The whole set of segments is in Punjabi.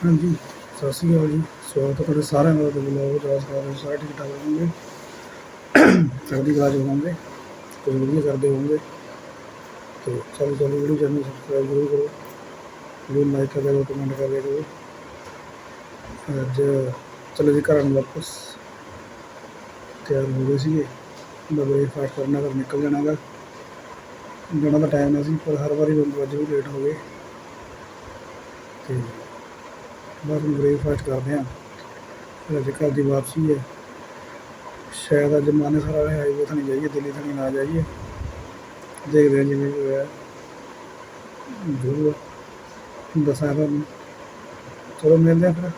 ਹਾਂਜੀ। ਸਤਿ ਸ਼੍ਰੀ ਅਕਾਲ ਜੀ। ਸਵਾਗਤ ਹੈ ਤੁਹਾਡੇ ਸਾਰਿਆਂ ਦਾ। ਤੇ ਬਲੌਗ ਰਾਜ ਕਰ ਸਾਰੇ ਠੀਕ ਠਾਕ ਹੋਣਗੇ ਚੜ੍ਹਦੀ ਕਲਾ ਚ ਹੋਣਗੇ ਕੋਈ ਵਧੀਆ ਕਰਦੇ ਹੋਣਗੇ ਤੇ ਚਲੋ ਚਲੋ, ਵੀਡੀਓ ਚੈਨਲ ਸਬਸਕ੍ਰਾਈਬ ਜ਼ਰੂਰ ਕਰੋ। ਵੀਡੀਓ ਲਾਈਕ ਕਰ ਦਿਓ ਕਮੈਂਟ ਕਰ ਦਿਓ ਕਰੋ। ਅੱਜ ਚਲੋ ਜੀ ਘਰਾਂ ਨੂੰ ਵਾਪਸ। ਤਿਆਰ ਹੋ ਗਏ ਸੀਗੇ। ਬਬਰੇ ਬ੍ਰੇਕਫਾਸਟ ਕਰਨਾ ਕਰ ਨਿਕਲ ਜਾਣਾਗਾ ਜਾਣਾ ਦਾ ਟਾਈਮ ਨਹੀਂ ਸੀ, ਪਰ ਹਰ ਵਾਰੀ ਬੰਦ ਅੱਜ ਵੀ ਲੇਟ ਹੋ ਗਏ। ਤੇ ਬਸ ਬ੍ਰੇਕਫਾਸਟ ਕਰਦੇ ਹਾਂ ਫਿਰ ਅੱਜ ਘਰ ਦੀ ਵਾਪਸੀ ਹੈ। ਸ਼ਾਇਦ ਅੱਜ ਮਾਨੇ ਸਾਰਾ ਵਾਲੇ ਹਾਈਵੇ ਥਾਣੀ ਜਾਈਏ, ਦਿੱਲੀ ਥਾਣੀ ਨਾ ਜਾਈਏ। ਦੇਖਦੇ ਹਾਂ ਜਿਵੇਂ ਵੀ ਹੋਇਆ। ਜ਼ਰੂਰ। ਦੱਸਾਂ ਤੁਹਾਨੂੰ ਚਲੋ ਮਿਲਦੇ ਹਾਂ ਫਿਰ।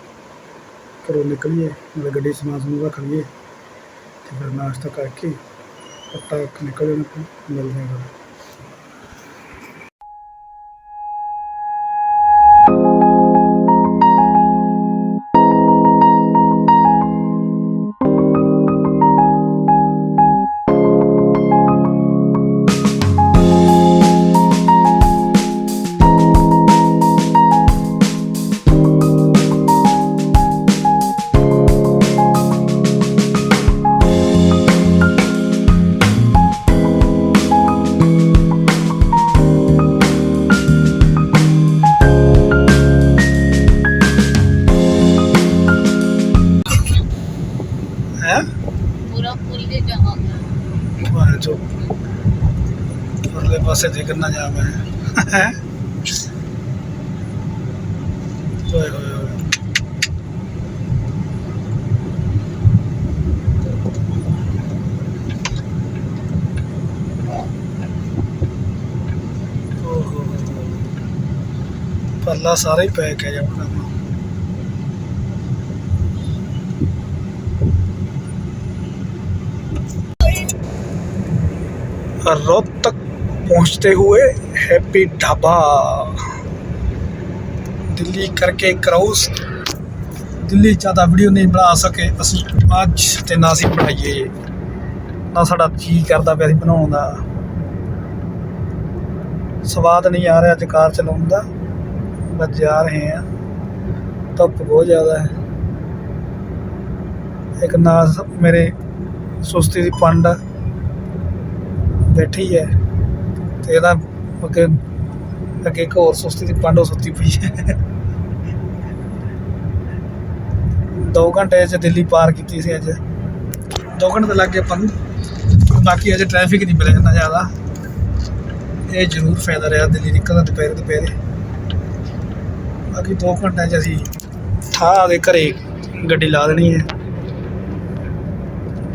ਘਰੋਂ ਨਿਕਲੀਏ, ਨਾਲੇ ਗੱਡੀ ਸਮਾਨ ਸਮੂਹ ਰੱਖ ਲਈਏ। ਤੇ ਫਿਰ ਨਾਸ਼ਤਾ ਕਰਕੇ ਪੱਟਾ ਨਿਕਲ ਜਾਣਾ ਮਿਲਦੇ ਹਾਂ ਫਿਰ। से ज़िक्र ना जा मैं तो सारा ही पैक है अपना रोहतक पहुंचते हुए हैप्पी ढाबा ਦਿੱਲੀ ਕਰਕੇ ਕਰਾਊਸ ਦਿੱਲੀ ਜ਼ਿਆਦਾ ਵੀਡੀਓ ਨਹੀਂ ਬਣਾ ਸਕੇ ਅਸੀਂ ਅੱਜ ਤੇ ਨਾ ਅਸੀਂ ਬਣਾਈਏ ਨਾ ਸਾਡਾ ਜੀ ਕਰਦਾ ਪਿਆ ਸੀ ਬਣਾਉਣ ਦਾ ਸਵਾਦ ਨਹੀਂ ਆ ਰਿਹਾ ਅੱਜ ਕਾਰ ਚਲਾਉਣ ਦਾ ਬਸ ਜਾ ਰਹੇ ਆ ਧੁੱਪ ਬਹੁਤ ਜ਼ਿਆਦਾ ਹੈ ਇੱਕ ਨਾਲ ਮੇਰੇ ਸੁਸਤੀ ਦੀ ਪੰਡ ਬੈਠੀ ਹੈ ਤੇ ਇਹਦਾ ਅੱਗੇ ਅੱਗੇ ਇੱਕ ਹੋਰ ਸੁਸਤੀ ਦੀ ਪਾਂਡੋ ਸੁੱਤੀ ਪਈ ਹੈ। ਦੋ ਘੰਟੇ ਚ ਦਿੱਲੀ ਪਾਰ ਕੀਤੀ ਸੀ ਅੱਜ। ਦੋ ਘੰਟੇ ਲੱਗ ਗਏ ਆਪਾਂ ਨੂੰ। ਬਾਕੀ ਅਜੇ ਟ੍ਰੈਫਿਕ ਨਹੀਂ ਮਿਲਿਆ ਇੰਨਾ ਜ਼ਿਆਦਾ। ਇਹ ਜ਼ਰੂਰ ਫਾਇਦਾ ਰਿਹਾ ਦਿੱਲੀ ਨਿਕਲਣ ਦਾ ਦੁਪਹਿਰੇ ਦੁਪਹਿਰੇ। ਬਾਕੀ ਦੋ ਘੰਟਿਆਂ ਚ ਅਸੀਂ ਠਾਹ ਦੇ ਘਰੇ ਗੱਡੀ ਲਾ ਦੇਣੀ ਹੈ।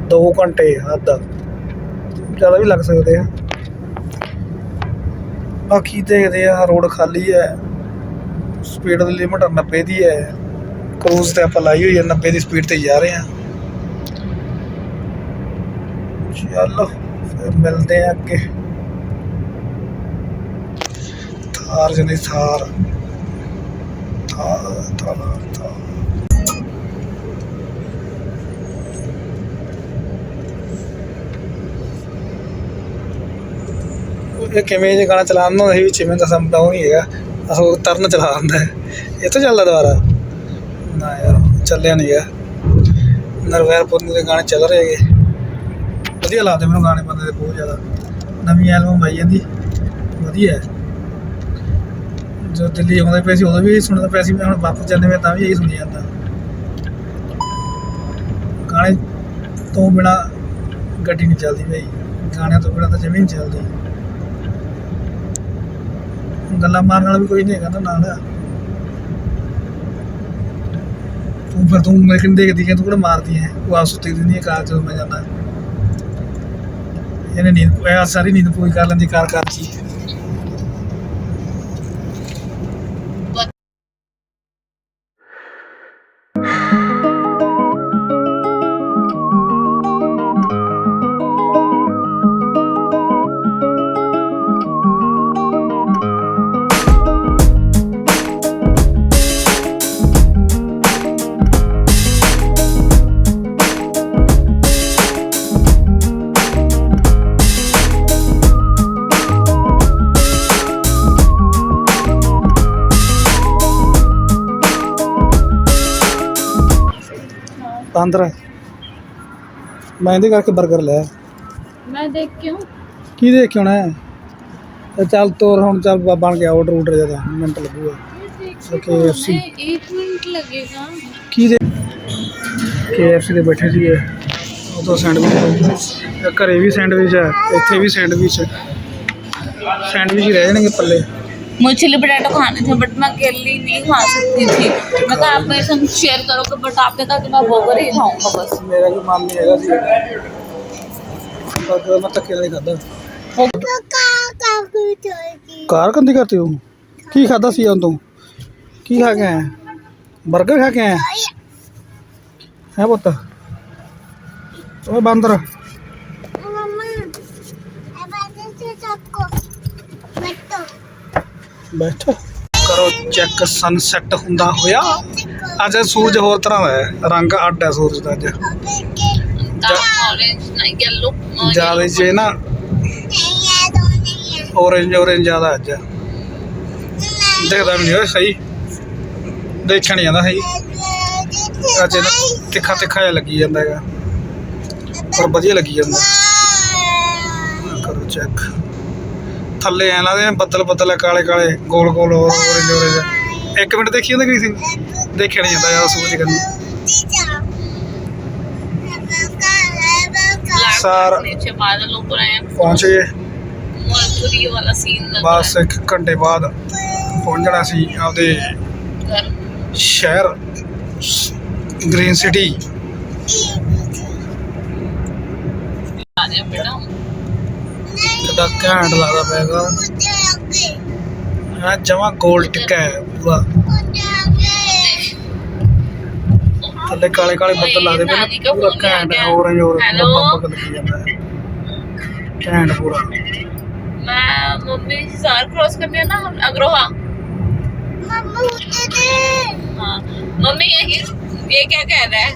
ਦੋ ਘੰਟੇ ਹੱਦ ਜ਼ਿਆਦਾ ਵੀ ਲੱਗ ਸਕਦੇ ਆ। ਬਾਕੀ ਦੇਖਦੇ ਆ, ਰੋਡ ਖਾਲੀ ਹੈ। ਸਪੀਡ ਦੀ ਲਿਮਟ 90 ਦੀ ਹੈ। ਕਰੂਜ਼ ਤੇ ਆਪਾਂ ਲਾਈ ਹੋਈ ਹੈ 90 ਦੀ ਸਪੀਡ ਤੇ ਜਾ ਰਹੇ ਆ। ਚਲੋ, ਫਿਰ ਮਿਲਦੇ ਆ ਅੱਗੇ। ਥਾਰ ਜਨੇ ਥਾਰ। ਥਾਰ ਥਾਰ ਥਾਰ। ਇਹ ਕਿਵੇਂ ਜੇ ਗਾਣਾ ਚਲਾਉਣ ਨੂੰ ਸੀ ਵਿੱਚ ਮੈਂ ਤਾਂ ਸਮਝਦਾ ਨਹੀਂ ਹੈਗਾ। ਅਸੋ ਤਰਨ ਚਲਾ ਦਿੰਦਾ। ਹੈ ਇਹ ਤਾਂ ਚੱਲਦਾ ਦੁਬਾਰਾ। ਨਾ ਯਾਰ, ਚੱਲਿਆ ਨਹੀਂ ਗਿਆ। ਨਰਵੈਰ ਪੁੰਨੂ ਦੇ ਗਾਣੇ ਚੱਲ ਰਹੇ ਹੈਗੇ। ਵਧੀਆ ਲੱਗਦੇ ਮੈਨੂੰ ਗਾਣੇ ਬੰਦੇ ਦੇ ਬਹੁਤ ਜ਼ਿਆਦਾ। ਨਵੀਂ ਐਲਬਮ ਆਈ ਜਾਂਦੀ। ਵਧੀਆ। ਹੈ ਜੋ ਦਿੱਲੀ ਆਉਂਦੇ ਪਏ ਸੀ, ਉਦੋਂ ਵੀ ਇਹੀ ਸੁਣਦਾ ਪਿਆ ਸੀ, ਮੈਂ ਹੁਣ ਵਾਪਸ ਜਾਂਦੇ ਮੈਂ ਤਾਂ ਵੀ ਇਹੀ ਸੁਣੀ ਜਾਂਦਾ। ਗਾਣੇ ਤੋਂ ਬਿਨਾ ਗੱਡੀ ਨਹੀਂ ਚੱਲਦੀ ਭਾਈ ਗਾਣਿਆਂ ਤੋਂ ਬਿਨਾ ਤਾਂ ਜਮੀਨ ਨਹੀਂ ਚੱਲਦੀ। ਗੱਲਾਂ ਮਾਰਨ ਵਾਲਾ ਵੀ ਕੋਈ ਨਹੀਂ ਹੈਗਾ ਨਾ ਨਾਲ। ਤੂੰ ਫਿਰ ਤੂੰ ਮੇਰੇ ਕਿੰਨੇ ਦੇਖਦੀ ਹੈ ਤੂੰ ਕਿਹੜਾ ਮਾਰਦੀ ਹੈ ਉਹ ਆਪ ਸੁੱਤੀ ਦੀ ਨਹੀਂ ਕਾਰ ਜਦੋਂ ਮੈਂ ਜਾਂਦਾ। ਇਹਨੇ ਨੀਂਦ ਇਹ ਸਾਰੀ ਨੀਂਦ ਪੂਰੀ ਕਰ ਲੈਂਦੀ ਕਾਰ ਕਰਦੀ ਬਾਂਦਰ ਹੈ। ਮੈਂ ਇਹਦੇ ਕਰਕੇ 버ਗਰ ਲਿਆ। ਮੈਂ ਦੇਖ ਕੇ ਕੀ ਦੇਖ ਕੇ ਹੈ? ਤੇ ਚੱਲ ਤੋਰ ਹੁਣ ਚੱਲ ਬਣ ਗਿਆ ਆਰਡਰ ਆਰਡਰ ਜਦਾ ਮਿੰਟ ਲੱਗੂਗਾ ਕੇ see. 1 ਮਿੰਟ ਲੱਗੇਗਾ। ਕੀ ਦੇ KFC ਦੇ ਬੈਠੇ ਸੀਗੇ। ਉਦੋਂ ਸੈਂਡਵਿਚ ਘਰੇ ਵੀ ਸੈਂਡਵਿਚ ਹੈ। ਇੱਥੇ ਵੀ ਸੈਂਡਵਿਚ ਸੈਂਡਵਿਚ ਹੀ ਰਹਿ ਜਾਣਗੇ ਪੱਲੇ। मुझे चिल्ली पटाटा खाने थे बट मैं अकेली नहीं खा सकती थी। मैं कहा आप मेरे संग शेयर करो कि बट आपने कहा कि मैं बोकर ही खाऊँगा बस। मेरा भी मान नहीं बर्गर मैं तो अकेला नहीं खाता। कार गंदी करती हूँ? की खादा सी तू? की खा के बर्गर खा के आया? है पुत? ओए बंदर मम्मा ਬੈਠਾ। ਕਰੋ ਚੈੱਕ ਸਨਸੈਟ ਹੁੰਦਾ ਹੋਇਆ। ਅੱਜ ਸੂਰਜ ਹੋਰ ਤਰ੍ਹਾਂ ਹੈ। ਰੰਗ ਅੱਡ ਹੈ ਸੂਰਜ ਦਾ ਅੱਜ। ਜ਼ਿਆਦਾ ਜੇ ਨਾ ਔਰੇਂਜ ਔਰੇਂਜ ਜ਼ਿਆਦਾ ਅੱਜ। ਦੇਖਦਾ ਵੀ ਨਹੀਂ ਹੋਇਆ ਸਹੀ। ਦੇਖਣ ਨਹੀਂ ਆਉਂਦਾ ਸਹੀ। ਅੱਜ ਨਾ ਤਿੱਖਾ ਤਿੱਖਾ ਜਿਹਾ ਲੱਗੀ ਜਾਂਦਾ ਹੈਗਾ। ਪਰ ਵਧੀਆ ਲੱਗੀ ਜਾਂਦਾ। ਕਰੋ ਚੈੱਕ ਥੱਲੇ ਆ ਇਹਨਾਂ ਦੇ, ਬੱਦਲ ਬੱਦਲ ਕਾਲੇ ਕਾਲੇ, ਗੋਲ ਗੋਲ, ਹੋਰ ਔਰੇਂਜ ਔਰੇਂਜ ਇੱਕ ਮਿੰਟ ਦੇਖੀ ਜਾਂਦਾ ਕੀ ਸੀ ਦੇਖਿਆ ਨਹੀਂ ਜਾਂਦਾ ਜ਼ਿਆਦਾ ਸੋਚ ਕਰਨੀ ਸਰ ਨੀਚੇ ਬਸ ਇੱਕ ਘੰਟੇ ਬਾਅਦ ਪਹੁੰਚਣਾ ਸੀ ਆਪਦੇ ਸ਼ਹਿਰ, ਗ੍ਰੀਨ ਸਿਟੀ। ਆ ਰਿਹਾ बेटा ਕਿੱਡਾ ਘੈਂਟ ਲੱਗਦਾ ਪੈਗਾ ਆ ਜਮਾ ਗੋਲ ਟਿੱਕਾ ਹੈ ਪੂਰਾ ਥੱਲੇ ਕਾਲੇ ਕਾਲੇ ਬੱਦਲ ਲੱਗਦੇ ਪਏ ਨੇ ਪੂਰਾ ਘੈਂਟ ਹੈ orange orange Hello? ਪੂਰਾ ਪੰਪ ਲੱਗੀ ਜਾਂਦਾ ਹੈ ਘੈਂਟ ਪੂਰਾ मैं मम्मी सार क्रॉस करने ना हम अग्रोहा हाँ मम्मी ये ये क्या कह रहा है